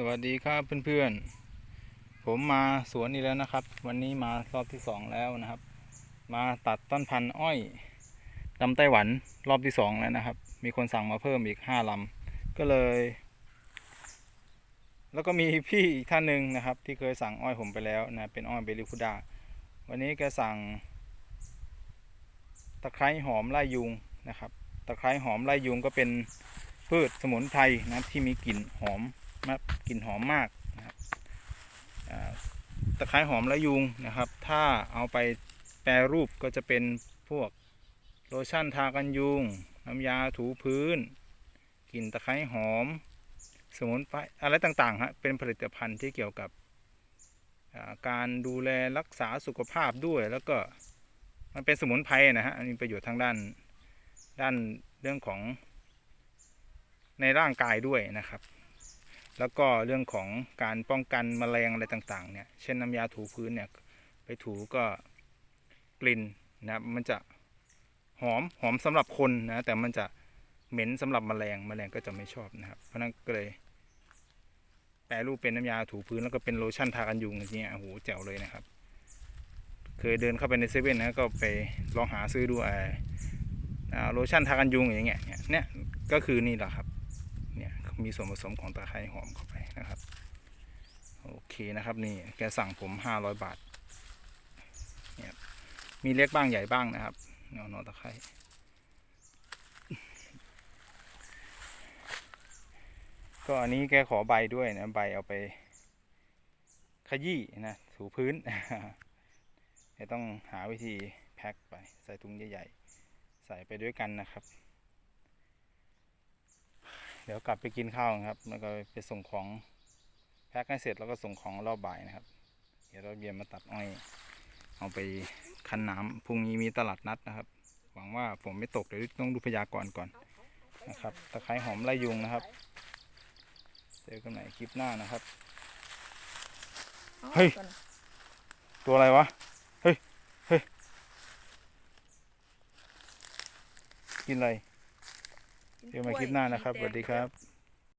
สวัสดีครับเพื่อนๆ ผมมาสวนนี้แล้วนะครับ วันนี้มารอบที่สองแล้วนะครับ มาตัดต้นพันธุ์อ้อยลำไต้หวันรอบที่สองแล้วนะครับ มีคนสั่งมาเพิ่มอีกห้าลำก็เลย แล้วก็มีพี่อีกท่านหนึ่งนะครับ ที่เคยสั่งอ้อยผมไปแล้วนะเป็นอ้อยเบลิคุดาวันนี้แกสั่ง ตะไคร้หอมไล่ยุงนะครับ ตะไคร้หอมไล่ยุงก็เป็นพืชสมุนไพรนะที่มีกลิ่นหอม มากกลิ่นหอมมากนะครับตะไคร้หอมและยุงนะครับ ถ้าเอาไปแปรรูปก็จะเป็นพวกโลชั่นทากันยุง น้ำยาถูพื้นกลิ่นตะไคร้หอม สมุนไพรอะไรต่างๆฮะเป็นผลิตภัณฑ์ที่เกี่ยวกับาการดูแลรักษาสุขภาพด้วย แล้วก็มันเป็นสมุนไพรนะฮะมีประโยชน์ทางด้านด้านเรื่องของในร่างกายด้วยนะครับ แล้วก็เรื่องของการป้องกันแมลงอะไรต่างๆเนี่ยเช่นน้ำยาถูพื้นเนี่ยไปถูก็กลิ่นนะครับมันจะหอมหอมสำหรับคนนะแต่มันจะเหม็นสำหรับแมลงแมลงก็จะไม่ชอบนะครับเพราะนั้นก็เลยแปรรูปเป็นน้ำยาถูพื้นแล้วก็เป็นโลชั่นทากันยุงอย่างเงี้ยโอ้โหแจ๋วเลยนะครับ เคยเดินเข้าไปในเซเว่นนะก็ไปลองหาซื้อดูไอ้อ่าโลชั่นทากันยุงอย่างเงี้ยเนี่ยก็คือนี่แหละครับ มีส่วนผสมของตะไคร้หอมเข้าไปนะครับโอเคนะครับนี่แกสั่งผมห้าร้อยบาทเนี่ยมีเล็กบ้างใหญ่บ้างนะครับเนาะนาะตะไคร้ก็อันนี้แกขอใบด้วยนะใบเอาไปขยี้นะถูพื้นเดี๋ยวต้องหาวิธีแพ็คไปใส่ถุงใหญ่ๆ ใส่ไปด้วยกันนะครับ ดี๋ยวกลับไปกินข้าวครับ แล้วก็ไปส่งของแพ็คให้เสร็จแล้วก็ส่งของรอบบ่ายนะครับ เดี๋ยวเราเบียนมาตัดอ้อย เอาไปคั้นน้ำพรุ่งนี้มีตลาดนัดนะครับ หวังว่าฝนไม่ตกเดี๋ยวต้องดูพยากรณ์ก่อนนะครับตะไคร้หอมไล่ยุงนะครับ เจอกันใหม่คลิปหน้านะครับ เฮ้ย ตัวอะไรวะ เฮ้ย เฮ้ย กินอะไร เจอกันใหม่คลิปหน้านะครับสวัสดีครับ